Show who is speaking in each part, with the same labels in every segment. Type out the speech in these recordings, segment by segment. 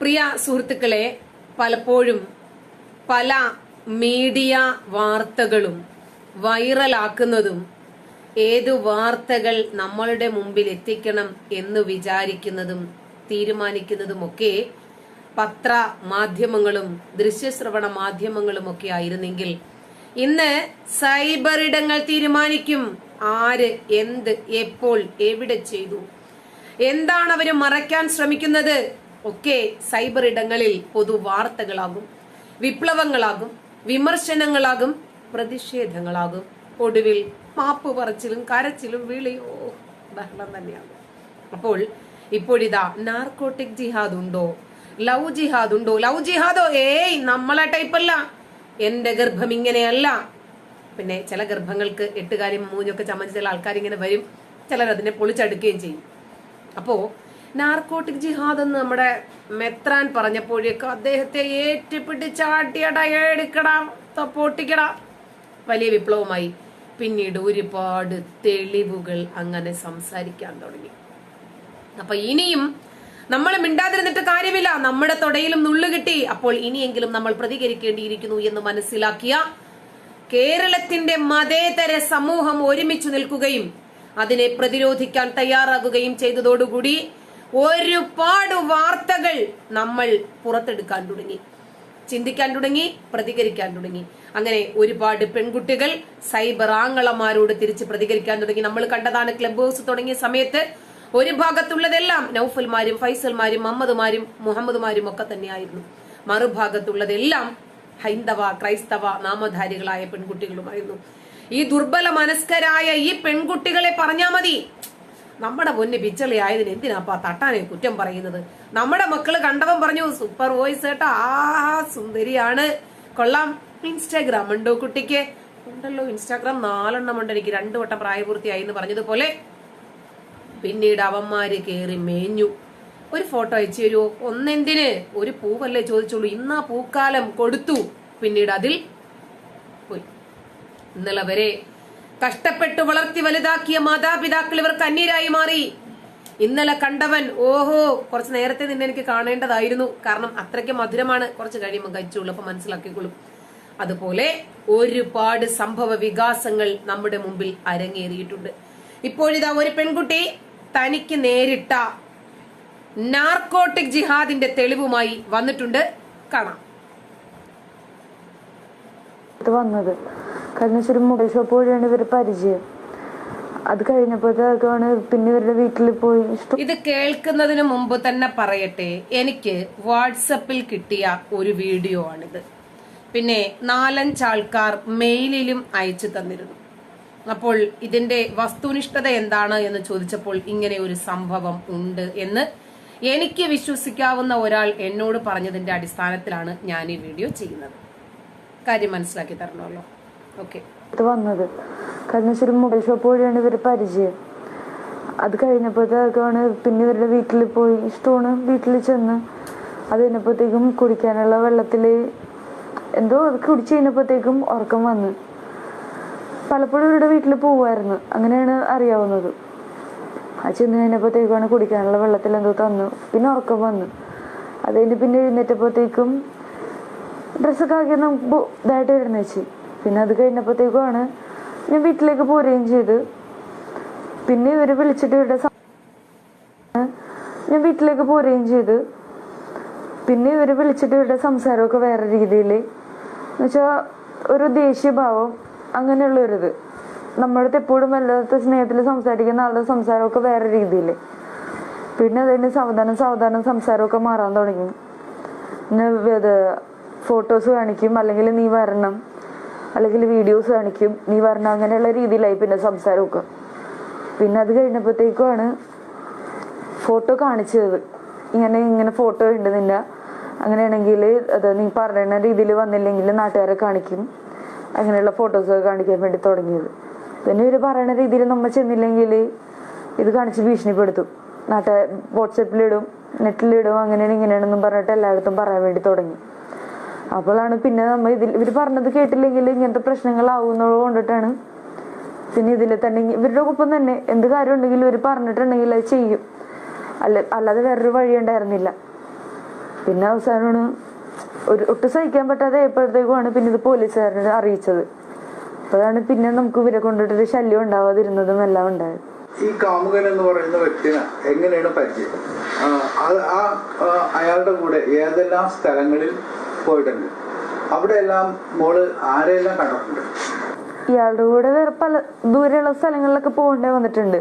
Speaker 1: പ്രിയ സുഹൃത്തുക്കളെ പലപ്പോഴും പല മീഡിയ വാർത്തകളും വൈറലാക്കുന്നതും ഏതു വാർത്തകൾ നമ്മളുടെ മുമ്പിൽ എത്തിക്കണം എന്ന് വിചാരിക്കുന്നതും തീരുമാനിക്കുന്നതുമൊക്കെ പത്ര മാധ്യമങ്ങളും ദൃശ്യശ്രവണ മാധ്യമങ്ങളും ഒക്കെ ആയിരുന്നെങ്കിൽ ഇന്ന് സൈബറിടങ്ങൾ തീരുമാനിക്കും. ആര് എന്ത് എപ്പോൾ എവിടെ ചെയ്തു? എന്താണ് അവർ മറയ്ക്കാൻ ശ്രമിക്കുന്നത്? ഒക്കെ സൈബർ ഇടങ്ങളിൽ പൊതു വാർത്തകളാകും വിപ്ലവങ്ങളാകും വിമർശനങ്ങളാകും പ്രതിഷേധങ്ങളാകും. ഒടുവിൽ മാപ്പ് പറച്ചിലും കരച്ചിലും വിളിയോ ബഹളം തന്നെയാകും അപ്പോൾ ഇപ്പോഴിതാ നാർക്കോട്ടിക് ജിഹാദ് ഉണ്ടോ ലവ് ജിഹാദ് ഉണ്ടോ ലവ് ജിഹാദോ? ഏയ് നമ്മളെ ടൈപ്പല്ല. എന്റെ ഗർഭം ഇങ്ങനെയല്ല. പിന്നെ ചില ഗർഭങ്ങൾക്ക് എട്ടുകാരും മൂഞ്ഞൊക്കെ ചമച്ച് ചില ആൾക്കാർ ഇങ്ങനെ വരും. ചിലർ അതിനെ പൊളിച്ചടുക്കുകയും ചെയ്യും. അപ്പോ നാർക്കോട്ടിക് ജിഹാദ് എന്ന് നമ്മുടെ മെത്രാൻ പറഞ്ഞപ്പോഴേക്കും അദ്ദേഹത്തെ ഏറ്റുപിടിച്ചാട്ടിയട എടുക്കടാ പൊട്ടിക്കട വലിയ വിപ്ലവമായി. പിന്നീട് ഒരുപാട് തെളിവുകൾ അങ്ങനെ സംസാരിക്കാൻ തുടങ്ങി. അപ്പൊ ഇനിയും നമ്മൾ മിണ്ടാതിരുന്നിട്ട് കാര്യമില്ല. നമ്മുടെ തൊടയിലും നുള്ളു കിട്ടി. അപ്പോൾ ഇനിയെങ്കിലും നമ്മൾ പ്രതികരിക്കേണ്ടിയിരിക്കുന്നു എന്ന് മനസ്സിലാക്കിയ കേരളത്തിന്റെ മതേതര സമൂഹം ഒരുമിച്ച് നിൽക്കുകയും അതിനെ പ്രതിരോധിക്കാൻ തയ്യാറാകുകയും ചെയ്തതോടുകൂടി ഒരുപാട് വാർത്തകൾ നമ്മൾ പുറത്തെടുക്കാൻ തുടങ്ങി. ചിന്തിക്കാൻ തുടങ്ങി പ്രതികരിക്കാൻ തുടങ്ങി. അങ്ങനെ ഒരുപാട് പെൺകുട്ടികൾ സൈബർ ആങ്ങളമാരോട് തിരിച്ച് പ്രതികരിക്കാൻ തുടങ്ങി. നമ്മൾ കണ്ടതാണ് ക്ലബ് ഹൗസ് തുടങ്ങിയ സമയത്ത് ഒരു ഭാഗത്തുള്ളതെല്ലാം നൌഫൽമാരും ഫൈസൽമാരും മമ്മദുമാരും മുഹമ്മദുമാരും ഒക്കെ തന്നെയായിരുന്നു. മറുഭാഗത്തുള്ളതെല്ലാം ഹൈന്ദവ ക്രൈസ്തവ നാമധാരികളായ പെൺകുട്ടികളുമായിരുന്നു. ഈ ദുർബല മനസ്കരായ ഈ പെൺകുട്ടികളെ പറഞ്ഞാൽ മതി. നമ്മുടെ പൊന്ന് പിച്ചളി ആയതിന് എന്തിനാപ്പാ തട്ടാനെ കുറ്റം പറയുന്നത്? നമ്മുടെ മക്കൾ കണ്ടവൻ പറഞ്ഞു സൂപ്പർ വോയിസ് കേട്ടോ ആ സുന്ദരിയാണ്. കൊള്ളാം. ഇൻസ്റ്റാഗ്രാം ഉണ്ടോ കുട്ടിക്ക്? ഉണ്ടല്ലോ ഇൻസ്റ്റാഗ്രാം നാലെണ്ണം ഉണ്ട്. എനിക്ക് രണ്ടു വട്ടം പ്രായപൂർത്തിയായി എന്ന് പറഞ്ഞതുപോലെ. പിന്നീട് അവന്മാര് കേറി മേഞ്ഞു. ഒരു ഫോട്ടോ അയച്ചു തരുമോ ഒന്നെന്തിന്? ഒരു പൂവല്ലേ ചോദിച്ചോളൂ ഇന്നാ പൂക്കാലം കൊടുത്തു. പിന്നീട് അതിൽ പോയി. ഇന്നലെ വരെ കഷ്ടപ്പെട്ട് വളർത്തി വലുതാക്കിയ മാതാപിതാക്കൾ ഇവർക്ക് അന്യരായി മാറി. ഇന്നലെ കണ്ടവൻ ഓഹോ കുറച്ച് നേരത്തെ നിന്നെ എനിക്ക് കാണേണ്ടതായിരുന്നു. കാരണം അത്രയ്ക്ക് മധുരമാണ്. കുറച്ച് കഴിയുമ്പോൾ കഴിച്ചുള്ളൂ അപ്പൊ മനസ്സിലാക്കിക്കൊള്ളും അതുപോലെ ഒരുപാട് സംഭവ വികാസങ്ങൾ നമ്മുടെ മുമ്പിൽ അരങ്ങേറിയിട്ടുണ്ട്. ഇപ്പോഴിതാ ഒരു പെൺകുട്ടി തനിക്ക് നേരിട്ട നാർക്കോട്ടിക് ജിഹാദിന്റെ തെളിവുമായി വന്നിട്ടുണ്ട്. കാണാം.
Speaker 2: വന്നത് കാരണം വെച്ചാൽ മൊബൈൽ ഷോപ്പ് വഴിയാണ് ഇവരെ പരിചയം. അത് കഴിഞ്ഞപ്പോഴത്തേക്കാണ് പിന്നെ ഇവരുടെ വീട്ടിൽ പോയി
Speaker 1: ഇത് കേൾക്കുന്നതിന് മുമ്പ് തന്നെ പറയട്ടെ എനിക്ക് വാട്സപ്പിൽ കിട്ടിയ ഒരു വീഡിയോ ആണിത്. പിന്നെ നാലഞ്ച് ആൾക്കാർ മെയിലിലും അയച്ചു തന്നിരുന്നു. അപ്പോൾ ഇതിന്റെ വസ്തുനിഷ്ഠത എന്താണ് എന്ന് ചോദിച്ചപ്പോൾ ഇങ്ങനെ ഒരു സംഭവം ഉണ്ട് എന്ന് എനിക്ക് വിശ്വസിക്കാവുന്ന ഒരാൾ എന്നോട് പറഞ്ഞതിന്റെ അടിസ്ഥാനത്തിലാണ് ഞാൻ ഈ വീഡിയോ ചെയ്യുന്നത്. കാര്യം മനസ്സിലാക്കി തരണമല്ലോ.
Speaker 2: ഇത് വന്നത്. കാരണം വെച്ചാൽ മൊബൈൽ ഷോപ്പ് വഴിയാണ് ഇവർ പരിചയം. അത് കഴിഞ്ഞപ്പോഴത്തേക്കാണ് പിന്നെ ഇവരുടെ വീട്ടിൽ പോയി. ഇഷ്ടമാണ് വീട്ടിൽ ചെന്ന്. അത് കഴിഞ്ഞപ്പോഴത്തേക്കും കുടിക്കാനുള്ള വെള്ളത്തിൽ എന്തോ അത് കുടിച്ചു കഴിഞ്ഞപ്പോഴത്തേക്കും ഉറക്കം വന്ന്. പലപ്പോഴും ഇവരുടെ വീട്ടിൽ പോവായിരുന്നു. അങ്ങനെയാണ് അറിയാവുന്നത്. ആ ചെന്ന് കഴിഞ്ഞപ്പോഴത്തേക്കാണ് കുടിക്കാനുള്ള വെള്ളത്തിൽ എന്തോ തന്നു. പിന്നെ ഉറക്കം വന്നു. അത് പിന്നെ എഴുന്നേറ്റപ്പോഴത്തേക്കും ഡ്രസ്സൊക്കെ ആക്കി നമുക്ക് ഇതായിട്ട് എഴുന്നേച്ച്. പിന്നെ അത് കഴിഞ്ഞപ്പോഴത്തേക്കുമാണ് ഞാൻ വീട്ടിലേക്ക് പോരുകയും ചെയ്ത്. പിന്നെ ഇവർ വിളിച്ചിട്ട് ഇവരുടെ ഞാൻ വീട്ടിലേക്ക് പോരുകയും ചെയ്ത്. പിന്നെ ഇവർ വിളിച്ചിട്ട് ഇവരുടെ സംസാരമൊക്കെ വേറെ രീതിയിൽ എന്നുവെച്ചാൽ ഒരു ദേഷ്യഭാവം അങ്ങനെയുള്ളൊരിത്. നമ്മളടുത്ത് എപ്പോഴും വല്ലാത്ത സ്നേഹത്തിൽ സംസാരിക്കുന്ന ആളുടെ സംസാരമൊക്കെ വേറെ രീതിയിൽ പിന്നെ അതിന് സാവധാനം സാവധാനം സംസാരമൊക്കെ മാറാൻ തുടങ്ങി. പിന്നെ ഫോട്ടോസ് കാണിക്കും അല്ലെങ്കിൽ നീ വരണം. അല്ലെങ്കിൽ വീഡിയോസ് കാണിക്കും. നീ പറഞ്ഞ അങ്ങനെയുള്ള രീതിയിലായി പിന്നെ സംസാരമൊക്കെ. പിന്നെ അത് കഴിഞ്ഞപ്പോഴത്തേക്കുമാണ് ഫോട്ടോ കാണിച്ചത്. ഇങ്ങനെ ഇങ്ങനെ ഫോട്ടോ ഉണ്ട് നിന്നെ അങ്ങനെയാണെങ്കിൽ അത് നീ പറയുന്ന രീതിയിൽ വന്നില്ലെങ്കിൽ നാട്ടുകാരെ കാണിക്കും. അങ്ങനെയുള്ള ഫോട്ടോസൊക്കെ കാണിക്കാൻ വേണ്ടി തുടങ്ങിയത്. പിന്നെ ഇവർ പറയുന്ന രീതിയിൽ നമ്മൾ ചെന്നില്ലെങ്കിൽ ഇത് കാണിച്ച് ഭീഷണിപ്പെടുത്തും. നാട്ടുകാർ വാട്സപ്പിലിടും നെറ്റിലിടും അങ്ങനെയാണ് ഇങ്ങനെയാണെന്നും പറഞ്ഞിട്ട് എല്ലായിടത്തും പറയാൻ വേണ്ടി തുടങ്ങി. അപ്പോഴാണ് പിന്നെ നമ്മൾ ഇതിൽ ഇവർ പറഞ്ഞത് കേട്ടില്ലെങ്കിൽ ഇങ്ങനത്തെ പ്രശ്നങ്ങളാവുന്നത് കൊണ്ടിട്ടാണ്. പിന്നെ ഇതിൽ തന്നെ ഇവരുടെ ഒപ്പം തന്നെ എന്ത് കാര്യം ഉണ്ടെങ്കിലും ഇവർ പറഞ്ഞിട്ടുണ്ടെങ്കിൽ അത് ചെയ്യും. അല്ല അല്ലാതെ വേറൊരു വഴി ഉണ്ടായിരുന്നില്ല. പിന്നെ അവസാനമാണ് ഒരു ഒട്ടും സഹിക്കാൻ പറ്റാതെ എപ്പോഴത്തേക്കുമാണ് പിന്നെ ഇത് പോലീസുകാരനെ അറിയിച്ചത്. അപ്പോഴാണ് പിന്നെ നമുക്ക് ഇവരെ കൊണ്ടിട്ടൊരു ശല്യം ഉണ്ടാവാതിരുന്നതും എല്ലാം ഉണ്ടായത്.
Speaker 3: ഈ കാമുകൻ എന്ന് പറയുന്ന വ്യക്തിനെ എങ്ങനെയാണ് പരിചയം? അയാളുടെ കൂടെ ഏതെല്ലാം സ്ഥലങ്ങളിൽ പോയിട്ടുണ്ട്. അവിടെ എല്ലാം മോൾ ആരെയെല്ലാം കണ്ടിട്ടുണ്ട്?
Speaker 2: ഇയാളുടെ കൂടെ വേറെ പല ദൂരെയുള്ള സ്ഥലങ്ങളിലൊക്കെ പോകേണ്ടി വന്നിട്ടുണ്ട്.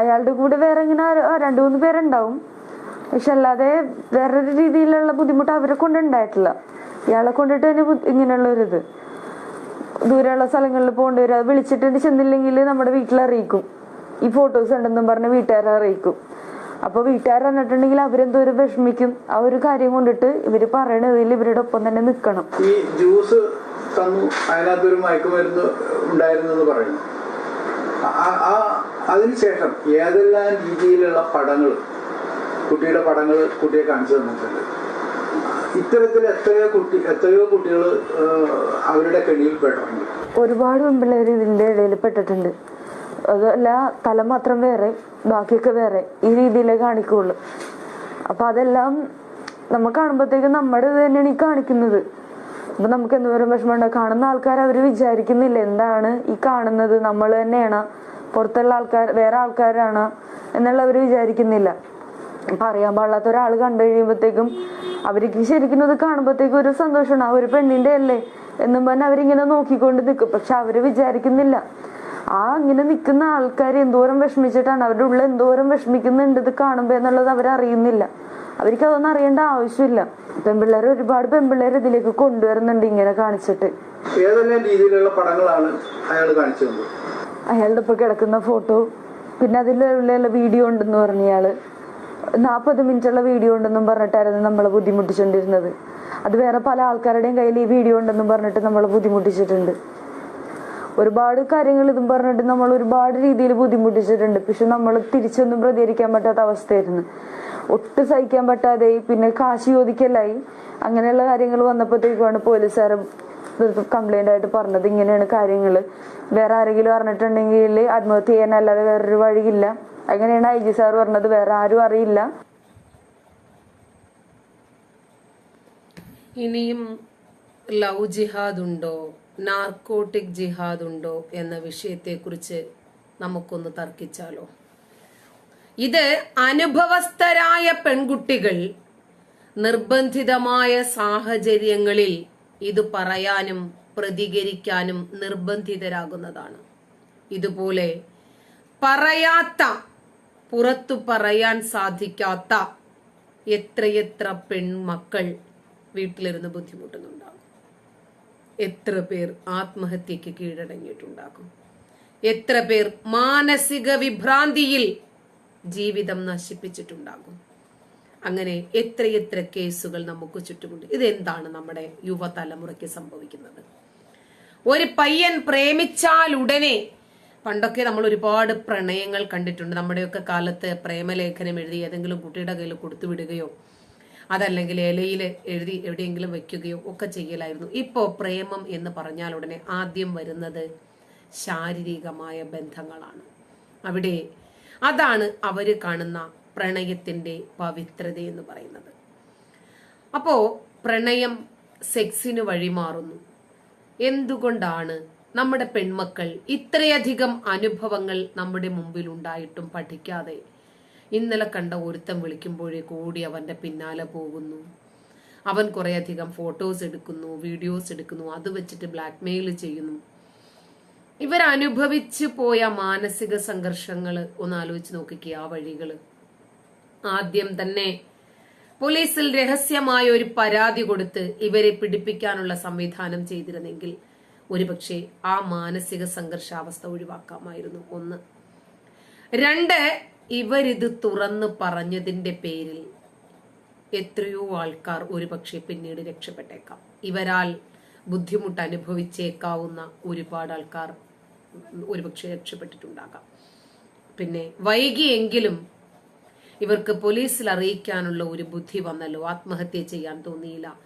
Speaker 2: അയാളുടെ കൂടെ വേറെ ഇങ്ങനെ രണ്ടു മൂന്ന് പേരുണ്ടാവും. പക്ഷെ അല്ലാതെ വേറൊരു രീതിയിലുള്ള ബുദ്ധിമുട്ട് അവരെ കൊണ്ട് ഉണ്ടായിട്ടില്ല ഇയാളെ കൊണ്ടിട്ട് തന്നെ ഇങ്ങനെയുള്ള ഒരു ഇത്. ദൂരെയുള്ള സ്ഥലങ്ങളിൽ പോകേണ്ടി വരും. അത് വിളിച്ചിട്ട് ചെന്നില്ലെങ്കിൽ നമ്മുടെ വീട്ടിൽ അറിയിക്കും. ഈ ഫോട്ടോസ് ഉണ്ടെന്നും പറഞ്ഞ് വീട്ടുകാരെ അറിയിക്കും. അപ്പൊ വീട്ടുകാർ വന്നിട്ടുണ്ടെങ്കിൽ അവരെന്തോ ഒരു വിഷമിക്കും. ആ ഒരു കാര്യം കൊണ്ടിട്ട് ഇവർ പറയണതിൽ ഇവരുടെ ഒപ്പം തന്നെ നിൽക്കണം
Speaker 3: ഈ ജ്യൂസ് തന്നു അതിനകത്തൊരു മയക്കുമരുന്ന് ഉണ്ടായിരുന്നെന്ന് പറയുന്നു അതിനുശേഷം ഏതെല്ലാം രീതിയിലുള്ള പടങ്ങൾ കുട്ടിയുടെ പടങ്ങൾ കുട്ടിയെ കാണിച്ചു തന്നിട്ടുണ്ട്. ഇത്തരത്തിൽ എത്രയോ കുട്ടി എത്രയോ കുട്ടികൾ അവരുടെ കെണിയിൽ പെട്ടിട്ടുണ്ട്
Speaker 2: ഒരുപാട് പെൺപിള്ളേർ ഇതിന്റെ ഇടയിൽ പെട്ടിട്ടുണ്ട്. അതല്ല തല മാത്രം വേറെ ബാക്കിയൊക്കെ വേറെ ഈ രീതിയിലേ കാണിക്കുള്ളൂ. അപ്പൊ അതെല്ലാം നമ്മൾ കാണുമ്പോഴത്തേക്കും നമ്മുടെ ഇത് തന്നെയാണ് ഈ കാണിക്കുന്നത്. അപ്പൊ നമുക്ക് എന്തോരം വിഷമമുണ്ട്? കാണുന്ന ആൾക്കാർ അവർ വിചാരിക്കുന്നില്ല എന്താണ് ഈ കാണുന്നത്? നമ്മൾ തന്നെയാണ്. പുറത്തുള്ള ആൾക്കാർ വേറെ ആൾക്കാരാണ് എന്നുള്ള അവർ വിചാരിക്കുന്നില്ല. അപ്പൊ അറിയാൻ പാടില്ലാത്ത ഒരാൾ കണ്ടു കഴിയുമ്പോഴത്തേക്കും അവർക്ക് ശരിക്കും ഇത് കാണുമ്പോഴത്തേക്കും ഒരു സന്തോഷമാണ്. ആ ഒരു പെണ്ണിന്റെ അല്ലേ? എന്നും പറഞ്ഞ് അവരിങ്ങനെ നോക്കിക്കൊണ്ട് നിൽക്കും പക്ഷെ അവർ വിചാരിക്കുന്നില്ല. ആ ഇങ്ങനെ നിൽക്കുന്ന ആൾക്കാർ എന്തോരം വിഷമിച്ചിട്ടാണ്? അവരുടെ ഉള്ളിൽ എന്തോരം വിഷമിക്കുന്നുണ്ട് ഇത് കാണുമ്പോ എന്നുള്ളത് അവരറിയുന്നില്ല. അവർക്ക് അതൊന്നും അറിയേണ്ട ആവശ്യമില്ല. പെൺപിള്ളേർ ഒരുപാട് പെൺപിള്ളേർ ഇതിലേക്ക് കൊണ്ടുവരുന്നുണ്ട് ഇങ്ങനെ കാണിച്ചിട്ട്.
Speaker 3: ഏതെല്ലാം രീതിയിലുള്ള പടങ്ങളാണ് അയാൾ കാണിച്ചത്
Speaker 2: അയാളുടെ ഇപ്പൊ കിടക്കുന്ന ഫോട്ടോ പിന്നെ അതിലുള്ള വീഡിയോ ഉണ്ടെന്ന് പറഞ്ഞ ഇയാൾ. നാൽപ്പത് മിനിറ്റുള്ള വീഡിയോ ഉണ്ടെന്നും പറഞ്ഞിട്ടായിരുന്നു നമ്മളെ ബുദ്ധിമുട്ടിച്ചുകൊണ്ടിരുന്നത് അത് വേറെ പല ആൾക്കാരുടെയും കയ്യിൽ ഈ വീഡിയോ ഉണ്ടെന്നും പറഞ്ഞിട്ട് നമ്മളെ ബുദ്ധിമുട്ടിച്ചിട്ടുണ്ട്. ഒരുപാട് കാര്യങ്ങൾ ഇതും പറഞ്ഞിട്ട് നമ്മൾ ഒരുപാട് രീതിയിൽ ബുദ്ധിമുട്ടിച്ചിട്ടുണ്ട്. പക്ഷെ നമ്മൾ തിരിച്ചൊന്നും പ്രതികരിക്കാൻ പറ്റാത്ത അവസ്ഥയായിരുന്നു. ഒട്ടും സഹിക്കാൻ പറ്റാതെ പിന്നെ കാശ് ചോദിക്കലായി. അങ്ങനെയുള്ള കാര്യങ്ങൾ വന്നപ്പോഴത്തേക്കുമാണ് പോലീസുകാർ കംപ്ലൈന്റ് ആയിട്ട് പറഞ്ഞത് ഇങ്ങനെയാണ് കാര്യങ്ങൾ. വേറെ ആരെങ്കിലും അറിഞ്ഞിട്ടുണ്ടെങ്കിൽ ആത്മഹത്യ ചെയ്യാനല്ലാതെ വേറൊരു വഴിയില്ല. അങ്ങനെയാണ് ഐ ജി സാർ പറഞ്ഞത്. വേറെ ആരും അറിയില്ല.
Speaker 1: ഇനിയും ലവ് ജിഹാദ് ഉണ്ടോ? നാർക്കോട്ടിക് ജിഹാദ് ഉണ്ടോ എന്ന വിഷയത്തെക്കുറിച്ച് നമുക്കൊന്ന് തർക്കിച്ചാലോ? ഇത് അനുഭവസ്ഥരായ പെൺകുട്ടികൾ നിർബന്ധിതമായ സാഹചര്യങ്ങളിൽ ഇത് പറയാനും പ്രതികരിക്കാനും നിർബന്ധിതരാകുന്നതാണ്. ഇതുപോലെ പറയാത്ത പുറത്തു പറയാൻ സാധിക്കാത്ത എത്രയെത്ര പെൺമക്കൾ വീട്ടിലിരുന്ന് ബുദ്ധിമുട്ടുന്നുണ്ടാകും എത്ര പേർ ആത്മഹത്യക്ക് കീഴടങ്ങിയിട്ടുണ്ടാകും? എത്ര പേർ മാനസിക വിഭ്രാന്തിയിൽ ജീവിതം നശിപ്പിച്ചിട്ടുണ്ടാകും? അങ്ങനെ എത്രയെത്ര കേസുകൾ നമുക്ക് ചുറ്റുമുണ്ട്. ഇതെന്താണ് നമ്മുടെ യുവതലമുറയ്ക്ക് സംഭവിക്കുന്നത്? ഒരു പയ്യൻ പ്രേമിച്ചാൽ ഉടനെ പണ്ടൊക്കെ നമ്മൾ ഒരുപാട് പ്രണയങ്ങൾ കണ്ടിട്ടുണ്ട്. നമ്മുടെയൊക്കെ കാലത്ത് പ്രേമലേഖനം എഴുതി ഏതെങ്കിലും കുട്ടിയുടെ കയ്യിൽ കൊടുത്തു വിടുകയോ അതല്ലെങ്കിൽ ഇലയിൽ എഴുതി എവിടെയെങ്കിലും വെക്കുകയോ ഒക്കെ ചെയ്യലായിരുന്നു. ഇപ്പോൾ പ്രേമം എന്ന് പറഞ്ഞാൽ ഉടനെ ആദ്യം വരുന്നത് ശാരീരികമായ ബന്ധങ്ങളാണ്. അവിടെ അതാണ് അവർ കാണുന്ന പ്രണയത്തിന്റെ പവിത്രത എന്ന് പറയുന്നത്. അപ്പോൾ പ്രണയം സെക്സിന് വഴിമാറുന്നു. എന്തുകൊണ്ടാണ് നമ്മുടെ പെൺമക്കൾ ഇത്രയധികം അനുഭവങ്ങൾ നമ്മുടെ മുമ്പിൽ ഉണ്ടായിട്ടും പഠിക്കാതെ ഇന്നലെ കണ്ട ഒരുത്തം വിളിക്കുമ്പോഴേ കൂടി അവന്റെ പിന്നാലെ പോകുന്നു. അവൻ കുറേയധികം ഫോട്ടോസ് എടുക്കുന്നു വീഡിയോസ് എടുക്കുന്നു അത് വെച്ചിട്ട് ബ്ലാക്ക് മെയിൽ ചെയ്യുന്നു ഇവരനുഭവിച്ചു പോയ മാനസിക സംഘർഷങ്ങൾ ഒന്ന് ആലോചിച്ച് നോക്കിക്കേ ആ വഴികൾ ആദ്യം തന്നെ പോലീസിൽ രഹസ്യമായ ഒരു പരാതി കൊടുത്ത് ഇവരെ പിടിപ്പിക്കാനുള്ള സംവിധാനം ചെയ്തിരുന്നെങ്കിൽ ഒരുപക്ഷെ ആ മാനസിക സംഘർഷാവസ്ഥ ഒഴിവാക്കാമായിരുന്നു. ഒന്ന്. രണ്ട് ഇവരിത് തുറന്നു പറഞ്ഞതിന്റെ പേരിൽ എത്രയോ ആൾക്കാർ ഒരുപക്ഷെ പിന്നീട് രക്ഷപ്പെട്ടേക്കാം. ഇവരാൽ ബുദ്ധിമുട്ട് അനുഭവിച്ചേക്കാവുന്ന ഒരുപാട് ആൾക്കാർ ഒരുപക്ഷെ രക്ഷപ്പെട്ടിട്ടുണ്ടാകാം. പിന്നെ വൈകിയെങ്കിലും ഇവർക്ക് പോലീസിൽ അറിയിക്കാനുള്ള ഒരു ബുദ്ധി വന്നല്ലോ. ആത്മഹത്യ ചെയ്യാൻ തോന്നിയില്ല.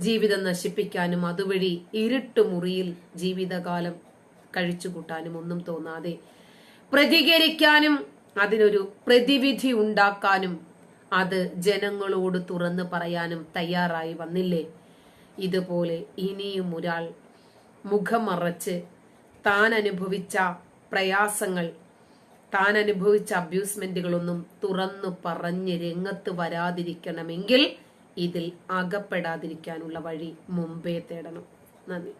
Speaker 1: ജീവിതം നശിപ്പിക്കാനും അതുവഴി ഇരുട്ട് മുറിയിൽ ജീവിതകാലം കഴിച്ചുകൂട്ടാനും ഒന്നും തോന്നാതെ പ്രതികരിക്കാനും അതിനൊരു പ്രതിവിധി ഉണ്ടാക്കാനും അത് ജനങ്ങളോട് തുറന്നു പറയാനും തയ്യാറായി വന്നില്ലേ? ഇതുപോലെ ഇനിയും ഒരാൾ മുഖമറച്ച് താൻ അനുഭവിച്ച പ്രയാസങ്ങൾ താൻ അനുഭവിച്ച അബ്യൂസ്മെന്റുകളൊന്നും തുറന്നു പറഞ്ഞ് രംഗത്ത് വരാതിരിക്കണമെങ്കിൽ ഇതിൽ അകപ്പെടാതിരിക്കാനുള്ള വഴി മുമ്പേ തേടണം. നന്ദി.